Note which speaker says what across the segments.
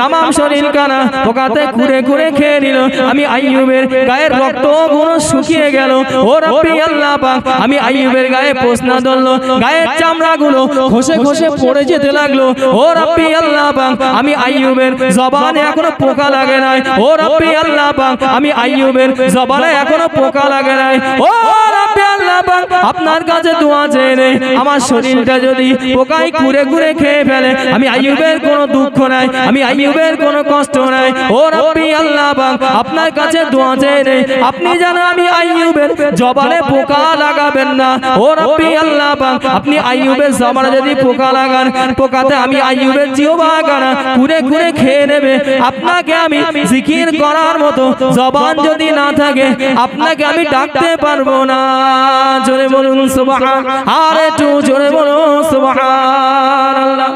Speaker 1: তামাম শরীর কানা পোকাতে ঘুরে ঘুরে খেয়ে নিল। আমি আইয়ুবের গায়ের রক্তগুলো শুকিয়ে গেল। ও রব্বি আল্লাহ পাক, আমি আইয়ুবের গায়ে পোষনা ধরলো। গায়ের চামড়া গুলো ঘষে ঘষে পড়ে যেতে লাগল। ও রব্বি আল্লাহ পাক, আমি আইয়ুবের জবানে এখনও পোকা লাগে নাই। ও রব্বি আল্লাহ পাক, আমি আইয়ুবের জবানে এখনও পোকা লাগে নাই। ও রব্বি আল্লাহ পাক আপনার কাছে দোয়া চেয়ে আমার শরীরটা যদি পোকায় ঘুরে ঘুরে খেয়ে ফেলে, আমি আইয়ুবের কোনো দুঃখ নাই, আমি আইয়ুবের কোনো কষ্ট নাই। ও রব্বি আল্লাহ আপনার কাছে দোয়া চেয়ে আপনি জানো আমি আইয়ুবের জবানে পোকা লাগাবেন না। ও রব্বি আল্লাহ আপনি আইয়ুবের জবানে যদি পোকা লাগান, পোকাতে আমি আইয়ুবের জিহবা গানা ঘুরে ঘুরে খেয়ে নেবে। আপনাকে আমি জিকির করার মতো জবান যদি না থাকে, আপনাকে আমি ডাকতে পারব না। জোরে বলুন সুবহান আর একটু জোরে বলুন সুবহানাল্লাহ।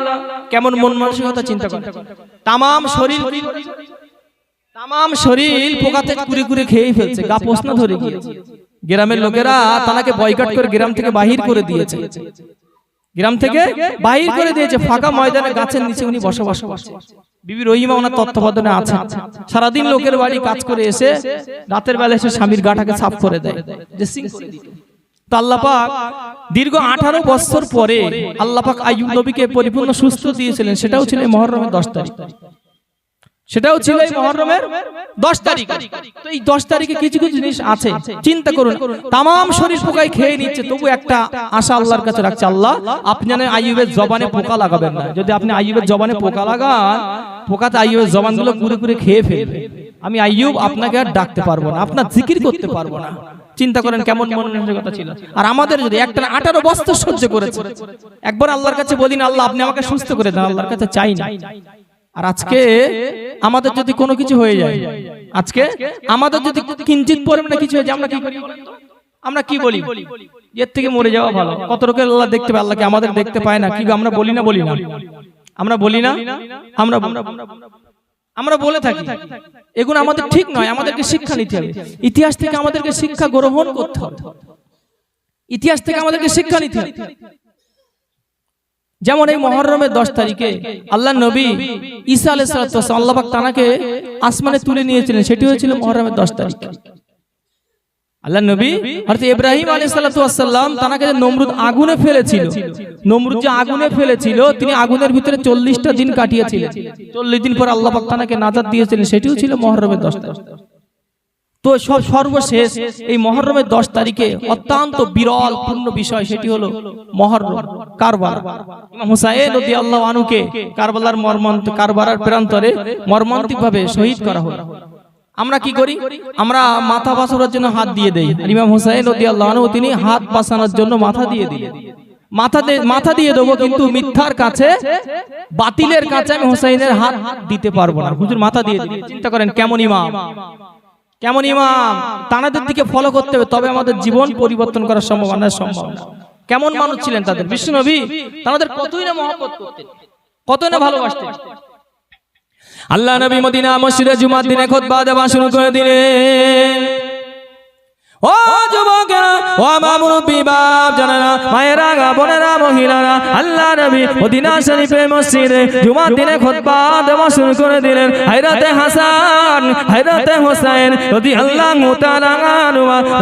Speaker 1: কেমন মন মানসিকতা চিন্তা করে তামাম শরীর তামাম শরীর পোকাতে কুড়ে কুড়ে খেয়ে ফেলছে, গা প্রশ্ন ধরে গিয়েছে। গ্রামের লোকেরা তাকে বয়কট করে গ্রাম থেকে বাহির করে দিয়েছে। গ্রাম থেকে বাহির করে দিয়েছে, ফাঁকা ময়দানে গাছের নিচে উনি বসবাস করছে। বিবি রহিমা ওনার তত্ত্বাবধানে আছে। সারাদিন লোকের বাড়ি কাজ করে এসে রাতের বেলা এসে স্বামীর গাটাকে সাফ করে দেয়। ড্রেসিং করে দিত। তো আল্লাহ দীর্ঘ আঠারো বছর পরে আল্লাহ পাক আইয়ুব নবীকে পরিপূর্ণ সুস্থ দিয়েছিলেন। সেটাও ছিল এই মহররমের দশ তারিখ। সেটাও ছিল এই মহররমের দশ তারিখ। তো এই দশ তারিখে কিছু কিছু জিনিস আছে। চিন্তা করুন। তামাম শরীর পোকায় খেয়ে নিচ্ছে। তবু একটা আশা আল্লাহর কাছে রাখছে আল্লাহ আপনি জানেন আইয়ুবের জবানে পোকা লাগাবেন না। যদি আপনি আইয়ুবের জবানে পোকা লাগান পোকাতে আইয়ুবের জবানগুলো ঘুরে ঘুরে খেয়ে ফেলবে। আমি আইয়ুব আপনাকে আর ডাকতে পারব না আপনার জিকির করতে পারব না। চিন্তা করেন কেমন কথা ছিল। আর আমাদের যদি একটা আঠারো বছর সহ্য করেছে। একবার আল্লাহর কাছে বলি না আল্লাহ আপনি আমাকে সুস্থ করে দেন আল্লাহর কাছে চাই না। আর আজকে আমাদের যদি কোনো কিছু হয়ে যায় আজকে আমাদের যদি কিঞ্চিত পরিমাণে কিছু হয়ে যায় আমরা কি করি? আমরা কি বলি? এর থেকে মরে যাওয়া ভালো। কত রকম আল্লাহ দেখতে পায় আল্লাহকে আমাদের দেখতে পায় না। কি আমরা বলি না বলি না? আমরা বলি না আমরা আমরা বলে থাকি এগুলো আমাদের ঠিক নয় আমাদেরকে শিক্ষা নিতে হবে। ইতিহাস থেকে আমাদেরকে শিক্ষা গ্রহণ করতে হবে। ইতিহাস থেকে আমাদেরকে শিক্ষা নিতে হবে। যেমন এই মহরমের দশ তারিখে আল্লাহ নবী ঈসা আলাইহিস সালাম আল্লাহ পাক তানাকে আসমানে তুলে নিয়েছিলেন। সেটি হয়েছিল মহরমের দশ তারিখ। আল্লাহ নবী? অর্থাৎ ইব্রাহিম আলাইহিস সালাম তানাকে যে নমরুদ আগুনে ফেলেছিল নমরুদ যে আগুনে ফেলেছিল তিনি আগুনের ভিতরে চল্লিশটা দিন কাটিয়েছিলেন। চল্লিশ দিন পর আল্লাহ তানাকে নাজাত দিয়েছিলেন সেটিও ছিল মহরমের দশ তারিখ। তো সব সর্বশেষ এই মহরমের দশ তারিখে অত্যন্ত বিরল পূর্ণ বিষয় সেটি হলো মহরম কারবার হুসাইন নদী আল্লাহ আনুকে কারবালার মর্মান্ত কারবালার প্রান্তরে মর্মান্তিক ভাবে শহীদ করা হলো। আমরা কি করি? আমরা মাথা বাঁচানোর জন্য হাত দিয়ে দেই। ইমাম হুসাইন আল্লাহ তিনি হাত বাঁচানোর জন্য মাথা দিয়ে দিলেন। মাথা দিয়ে মাথা দিয়ে দেবো কিন্তু মিথ্যার কাছে বাতিলের কাছে আমি হুসাইনের হাত দিতে পারব না। হুজুর মাথা দিয়ে দিলেন। চিন্তা করেন কেমন ইমাম? কেমন ইমাম? তানাদের দিকে ফলো করতে হবে তবে আমাদের জীবন পরিবর্তন করার সম্ভাবনা সম্ভাবনা। কেমন মানুষ ছিলেন তাদের? বিশ্ব নবী তাদের কতই না করতেন। কতই না ভালোবাসতেন। আল্লাহ নবী মদিনা মসজিদে জুমার দিনে খুতবা দেওয়া শুরু করে দিলেন। ও যুবকেরা ও গা, বোনেরা, মহিলারা, আল্লাহ নবী মদিনা মসজিদে জুমার দিনে শুরু করে দিলেন। হায়রাতে হাসান, হায়রাতে যদি আল্লাহ মুতালা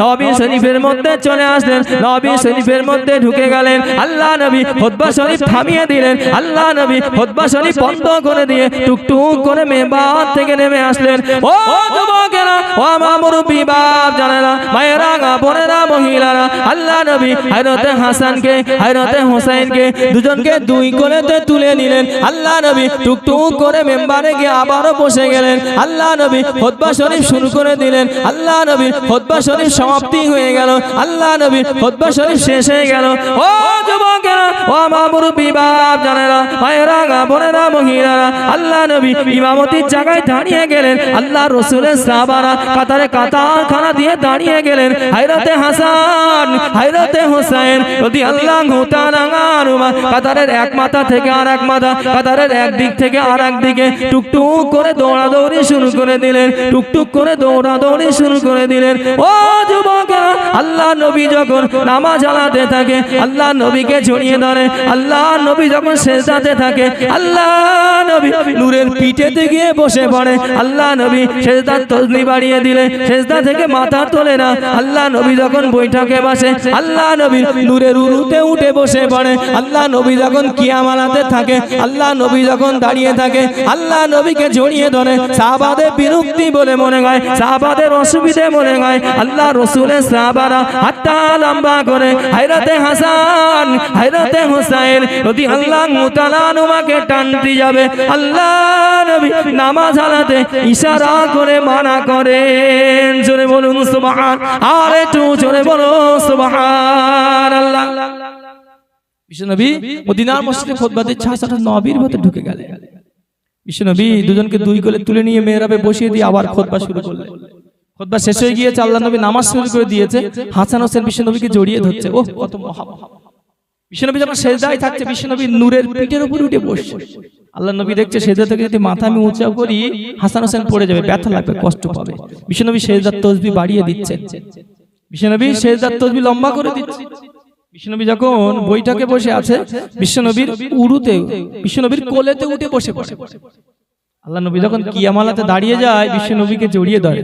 Speaker 1: নবী শরীফের মধ্যে চলে আসলেন। নবী শরীফের মধ্যে ঢুকে গেলেন। আল্লাহ নবী খুতবা শরীফ থামিয়ে দিলেন। আল্লাহ নবী খুতবা শরীফ বন্ধ করে দিয়ে টুকটুক করে মেবার থেকে নেমে আসলেন। ও যুবকেরা ও আমার মুরব্বী বাপ জানেনা মায়েরা গা, বোনেরা মহিলারা আল্লাহ নবী হায়রতে হাসানকে, হায়রতে হোসেনকে দুজনকে দুই কোণেতে তুলে নিলেন। আল্লাহ নবী টুকটুক করে মেম্বারে গিয়ে আবারও বসে গেলেন। আল্লাহ নবী খুতবা শরীফ শুরু করে দিলেন। আল্লাহ নবী খুতবা শরীফ সমাপ্তি হয়ে গেল। আল্লাহ নবী খুতবা শরীফ শেষ হয়ে গেল। ও যুবকেরা, ও আমার মুরব্বী জানেরা মায়েরা গা বোনেরা, মহিলারা আল্লাহ নবী ইমামতির জায়গায় দাঁড়িয়ে গেলেন। আল্লাহ রসুলের সাহাবারা কাতারে কাতার খানা দিয়ে দাঁড়িয়ে গেলেন। হায়রাতে হাসান হাসান হায়রতে হোসেন যদি আল্লাহ কাতারের এক মাথা থেকে আর এক মাথা, কাতারের এক দিক থেকে আর এক দিকে টুকটুক করে দৌড়াদৌড়ি শুরু করে দিলেন, টুকটুক করে দৌড়াদৌড়ি শুরু করে দিলেন। ও যুবকেরা, আল্লাহ নবী যখন নামাজ আলাতে থাকে, আল্লাহ নবীকে জড়িয়ে ধরে, আল্লাহ নবী যখন শেষদাতে থাকে, আল্লাহ নবী নূরের পিঠেতে গিয়ে বসে পড়ে, আল্লাহ নবী শেষদার তসলি বাড়িয়ে দিলে শেষদা থেকে মাথা তোলে না, আল্লাহ নবী যখন বৈঠকে বসে, আল্লাহ নবী নূরের উরুতে উঠে বসে পড়ে। আল্লাহ নবী যখন কিয়ামালাতে থাকে, আল্লাহ নবী যখন দাঁড়িয়ে থাকে, আল্লাহ নবীকে জড়িয়ে ধরে, সাহাবাদের বিরক্তি বলে মনে হয়, সাহাবাদের অসুবিধে মনে হয়। আল্লাহ রসুলের সাহাবারা হাতটা লম্বা করে, হায়রাতে হাসান, হায়রাতে হোসাইন যদি আল্লাহ মুতালানুমাকে টানতে যাবে। আল্লাহ নবী নামাজ হালাতে ইশারা করে মানা করেন। জোরে বলুন সুবহান। আর একটু জোরে বলুন আল্লাহ বিশ্বনবী মদিনার মসজিদে খুতবা দিচ্ছে হাসান নবীর ভেতর ঢুকে গেলেন। বিশ্বনবী দুজনকে দুই কোলে তুলে নিয়ে মেয়েরাবে বসিয়ে দিয়ে আবার খোদবা শুরু করলেন। খোদবা শেষ হয়ে গিয়েছে আল্লাহ নবী নামাজ শুরু করে দিয়েছে। হাসান হোসেন বিশ্বনবীকে জড়িয়ে ধরছে। ও কত মহাভাব বিশ্বনবী যখন সেজদায় থাকছে বিশ্বনবী নূরের পিঠের উপর উঠে বসছে। আল্লাহ নবী দেখছে সেজদা থেকে যদি মাথা আমি উঁচা করি হাসান হোসেন পড়ে যাবে ব্যথা লাগবে কষ্ট পাবে। বিশ্বনবী সেজদার তসবি বাড়িয়ে দিচ্ছেন। বিশ্বনবী সেজদার তসবি লম্বা করে দিচ্ছে। বিশ্বনবী যখন বইটাকে বসে আছে বিশ্বনবীর উরুতে বিশ্বনবীর কোলেতে উঠে বসে পড়ে। আল্লাহ নবী যখন কিয়ামালাতে দাঁড়িয়ে যায় বিশ্বনবীকে জড়িয়ে ধরে।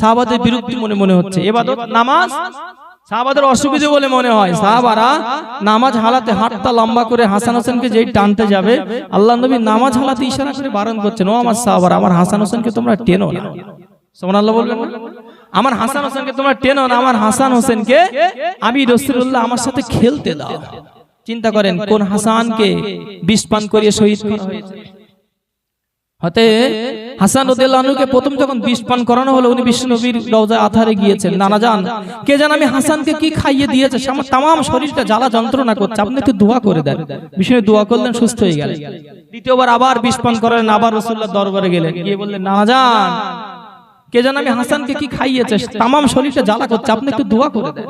Speaker 1: সাহাবাদের বিরুদ্ধে মনে মনে হচ্ছে। এবাদত নামাজ সাহাবাদের অসুবিধে বলে মনে হয়। সাহাবারা নামাজ হালাতে হাতটা লম্বা করে হাসান হোসেনকে যেই টানতে যাবে আল্লাহ নবী নামাজ হালাতে ইশারা করে বারণ করছেন। ও আমার সাহাবারা আমার হাসান হোসেনকে তোমরা টেনো না। সোমান আল্লাহ বলবেন না? আমার হাসান হোসেনকে তোমরা টেনো না আমার হাসান হোসেনকে আমি রসুল্লাহ আমার সাথে খেলতে দাও। চিন্তা করেন কোন হাসানকে বিষ পান করিয়ে শহীদ করা হয়েছে। হতে হাসান উদ্দানুকে প্রথম যখন বিষ পান করানো হলো উনি বিশ্ব নবীর রওজায় আধারে গিয়েছেন। নানা জান কে জান আমি হাসানকে কি খাইয়ে দিয়েছে? আমার তাম শরীরটা জ্বালা যন্ত্রণা করছে। আপনি একটু দোয়া করে দেন। বিষ্ণু দোয়া করলেন সুস্থ হয়ে গেলেন। দ্বিতীয়বার আবার বিষ পান করালেন আবার রসুল্লাহ দরবারে গেলেন। গিয়ে বললেন নানা জান কে জান আমি হাসানকে কি খাইয়েছে? তামাম শরীরটা জ্বালা করছে। আপনি একটু দোয়া করে দেন।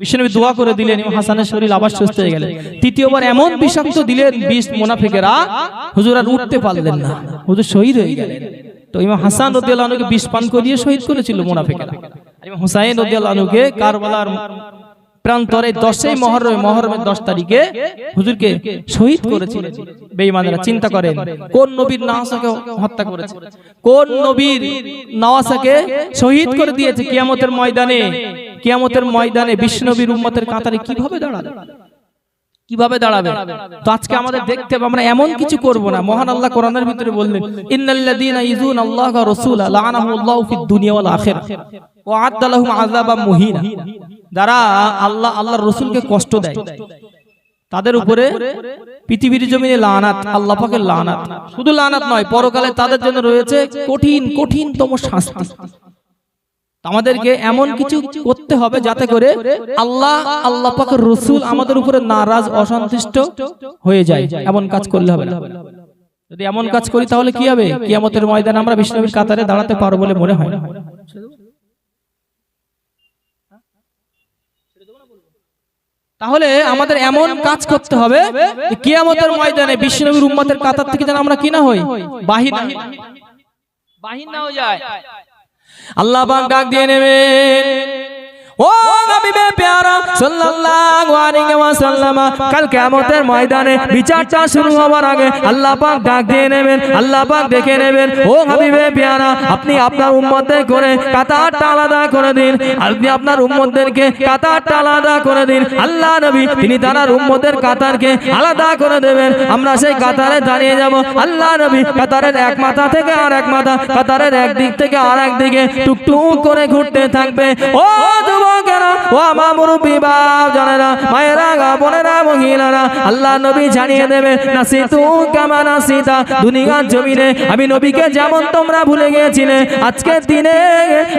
Speaker 1: বিষ্ণুনবী দোয়া করে দিলেন হাসানের শরীর আবার সুস্থ হয়ে গেলেন তৃতীয়বার এমন বিষাক্ত দিলেন বিষ মোনাফিকেরা হুজুর আর উঠতে পারলেন না। হুজুর শহীদ হয়ে গেলেন। তো ইমাম হাসান রদিয়াল্লাহ আনুকে বিষ পান করিয়ে শহীদ করেছিল মোনাফিকেরা। ইমাম হুসাইন রদিয়াল্লাহ আনুকে কারবালার প্রান্তরে দশই মহরমে মহরমের দশ তারিখে হুজুরকে শহীদ করেছিলেন। বেঈমানেরা চিন্তা করেন কোন নবীর নাওয়াসাকে হত্যা করেছে? কোন নবীর নাওয়াসাকে শহীদ করে দিয়েছে কিয়ামতের ময়দানে? কিয়ামতের ময়দানে। বিষ্ণবীর উম্মতের কাতারে কীভাবে দাঁড়াবে? কীভাবে দাঁড়াবে? তো আজকে আমাদের দেখতে হবে আমরা এমন কিছু করব না। মহান আল্লাহ কোরআনের ভিতরে বললেন ইন্নাল্লাযীনা ইযুন আল্লাহ ওয়া রাসূলা লাআনাহুল্লাহু ফিদ দুনিয়া ওয়াল আখিরাহ। ওয়া আ'আদ্দা লাহুম আযাবাম মুহিনা যারা আল্লাহ, আল্লাহর রসুলকে কষ্ট দেয়, তাদের উপরে পৃথিবীর জমিনে লানাত, আল্লাহ পাকের লানাত। শুধু লানাত নয়, পরকালে তাদের জন্য রয়েছে কঠিন, কঠিনতম শাস্তি। আমাদেরকে এমন কিছু করতে হবে যাতে করে আল্লাহ আল্লাহ পাকের রসুল আমাদের উপরে নারাজ, অসন্তুষ্ট হয়ে যায়। এমন কাজ করলে হবে না। যদি এমন কাজ করি তাহলে কি হবে? কিয়ামতের ময়দানে আমরা বিষ্ণবীর কাতারে দাঁড়াতে পারব বলে মনে হয় না। তাহলে আমাদের এমন কাজ করতে হবে কেয়ামতের ময়দানে বিশ্বনবীর উম্মতের কাতার থেকে যেন আমরা কিনা হই? বাহির বাহির না হয়ে যায়। আল্লাহ পাক ডাক দিয়ে নেবেন। আপনি আপনার করে কাতারটা আলাদা করে দিন, আপনি আপনার কাতারটা আলাদা করে দিন, আল্লাহ নবী, তিনি তার কাতারকে আলাদা করে দেবেন, আমরা সেই কাতারে দাঁড়িয়ে যাব, আল্লাহ নবী, কাতারের এক মাথা থেকে আর এক মাথা, কাতারের থেকে আর এক দিকে টুকটুক করে ঘুরতে থাকবে, ও যুবকেরা ও আমার মুরব্বী বাপ, জানেরা, মায়েরা, গা, বোনেরা, মহিলারা, আল্লাহ নবী জানিয়ে দেবে নাসিতু কামা নাসিতা, দুনিয়ার জমিনে আমি নবীকে যেমন তোমরা ভুলে গিয়েছিলে, আজকের দিনে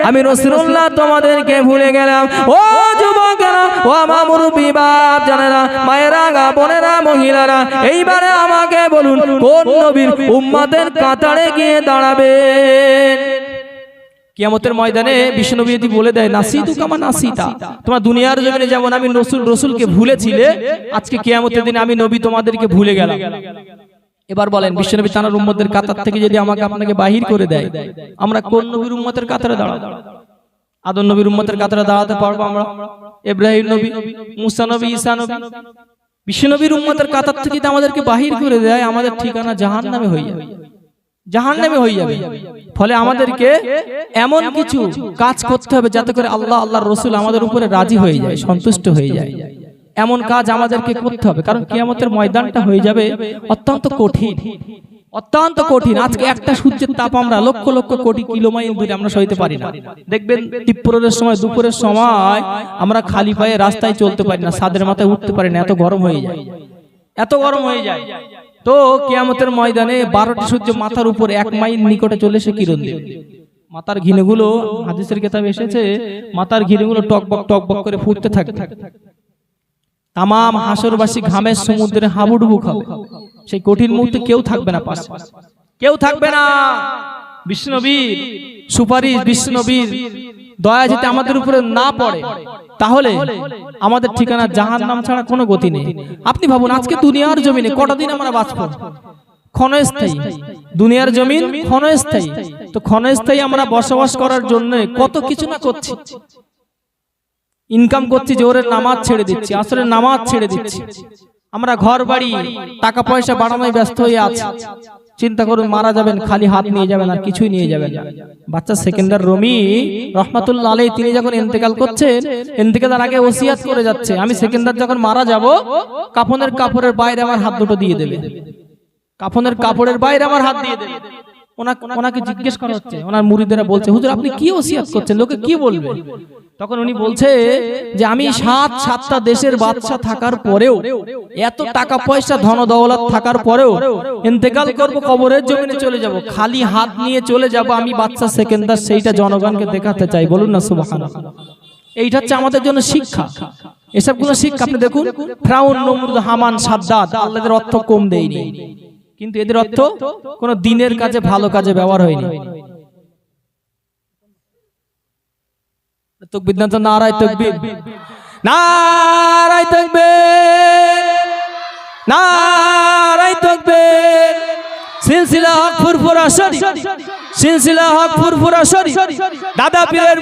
Speaker 1: আমি রসুল্লাহ তোমাদেরকে ভুলে গেলাম। ও যুবকেরা ও আমার মুরব্বী বাপ, জানেরা, মায়েরা, গা, বোনেরা, মহিলারা, এইবারে আমাকে বলুন, কোন নবীর উম্মাদের কাতারে গিয়ে দাঁড়াবেন? কিয়ামতের ময়দানে বিষ্ণুনবী যদি বলে দেয় নাসিতু কামা নাসিতা। তোমার দুনিয়ার জমিনে যেমন আমি রসুল রসুলকে ভুলেছিলে আজকে কিয়ামতের দিনে আমি নবী তোমাদেরকে ভুলে গেলাম। এবার বলেন বিশ্বনবী তানার উম্মতের কাতার থেকে যদি আমাকে আপনাকে বাহির করে দেয় আমরা কোন নবীর উম্মতের কাতারে দাঁড়াবো? আদম নবীর উম্মতের কাতারে দাঁড়াতে পারব আমরা? ইব্রাহিম নবী মুসা নবী ঈসা নবী। বিশ্বনবীর উম্মতের কাতার থেকে যদি আমাদেরকে বাহির করে দেয় আমাদের ঠিকানা জাহান্নামে হয়ে যাবে জাহান্নামে হয়ে যাবে। ফলে আমাদেরকে এমন কিছু কাজ করতে হবে যাতে করে আল্লাহ আল্লাহর রসুল আমাদের উপরে রাজি হয়ে যায় সন্তুষ্ট হয়ে যায়। এমন কাজ আমাদেরকে করতে হবে কারণ কিয়ামতের ময়দানটা হয়ে যাবে অত্যন্ত কঠিন। অত্যন্ত কঠিন। আজকে একটা সূর্যের তাপ আমরা লক্ষ লক্ষ কোটি কিলোমাইল দূরে আমরা সইতে পারি না। দেখবেন তিপ্পুরের সময় দুপুরের সময় আমরা খালি পায়ে রাস্তায় চলতে পারি না সাদের মাথায় উঠতে পারি না এত গরম হয়ে যায়। এত গরম হয়ে যায়। তো কেয়ামতের ময়দানে বারোটি সূর্য মাথার উপর এক মাইল নিকটে চলে এসে কিরণ দেবে মাথার ঘিনেগুলো, হাদিসের কেতাব এসেছে, মাথার ঘিনেগুলো টকবক টকবক করে ফুটতে থাকে তামাম হাসরবাসী ঘামের সমুদ্রে হাবুডুবু খাবে। সেই কঠিন মুহূর্তে কেউ থাকবে না পাশে। কেউ থাকবে না। বিষ্ণবীর সুপারিশ বিষ্ণবীর দয়া যদি আমাদের উপরে না পড়ে তাহলে আমাদের ঠিকানা জাহান নাম ছাড়া কোনো গতি নেই। আপনি ভাবুন আজকে দুনিয়ার জমিনে কটা দিন আমরা বাঁচব? ক্ষণস্থায়ী। দুনিয়ার জমিন ক্ষণস্থায়ী। তো ক্ষণস্থায়ী আমরা বসবাস করার জন্য কত কিছু না করছি। ইনকাম করছি জোরের নামাজ ছেড়ে দিচ্ছি আসরের নামাজ ছেড়ে দিচ্ছি। আমরা ঘর বাড়ি টাকা পয়সা বাড়ানোয় ব্যস্ত হয়ে আছি। চিন্তা করুন মারা যাবেন খালি হাত নিয়ে যাবেন আর কিছুই নিয়ে যাবেন বাচ্চা সেকেন্ডার রমি রহমাতুল্লা আলাই তিনি যখন ইন্তেকাল করছেন ইন্তেকালের আগে ওসিয়াত করে যাচ্ছে। আমি সেকেন্ডার যখন মারা যাব কাফনের কাপড়ের বাইরে আমার হাত দুটো দিয়ে দেবে। কাফনের কাপড়ের বাইরে আমার হাত দিয়ে দেবে। ওনাকে জিজ্ঞেস করা হচ্ছে। ওনার মুরিদেরা বলছে হুজুর আপনি কি ওসিয়াত করছেন? লোকে কি বলবে? তখন উনি বলছে যে আমি সাত সাতটা দেশের বাদশা থাকার পরেও এত টাকা পয়সা ধন দৌলত থাকার পরেও ইন্তেকাল করব কবরের জমিনে চলে যাব খালি হাত নিয়ে চলে যাব আমি বাচ্চা সেকেন্ডার সেইটা জনগণকে দেখাতে চাই বলুন না সুবহানাল্লাহ। এইটা হচ্ছে আমাদের জন্য শিক্ষা। এসবগুলো শিক্ষা আপনি দেখুন ফ্রাউন নমরুদ হামান সাদ্দাত আল্লাহদের অর্থ কম দেয়নি কিন্তু এদের অর্থ কোন দিনের কাজে ভালো কাজে ব্যবহার হয়নি। তকবির না তো নারায় তকবির। নারায় তকবির। নারায় তকবির। সিলসিলা হক ফুরফুরা শরী সিলসিলা হক ফুরফুরা শরী দাদা পীরের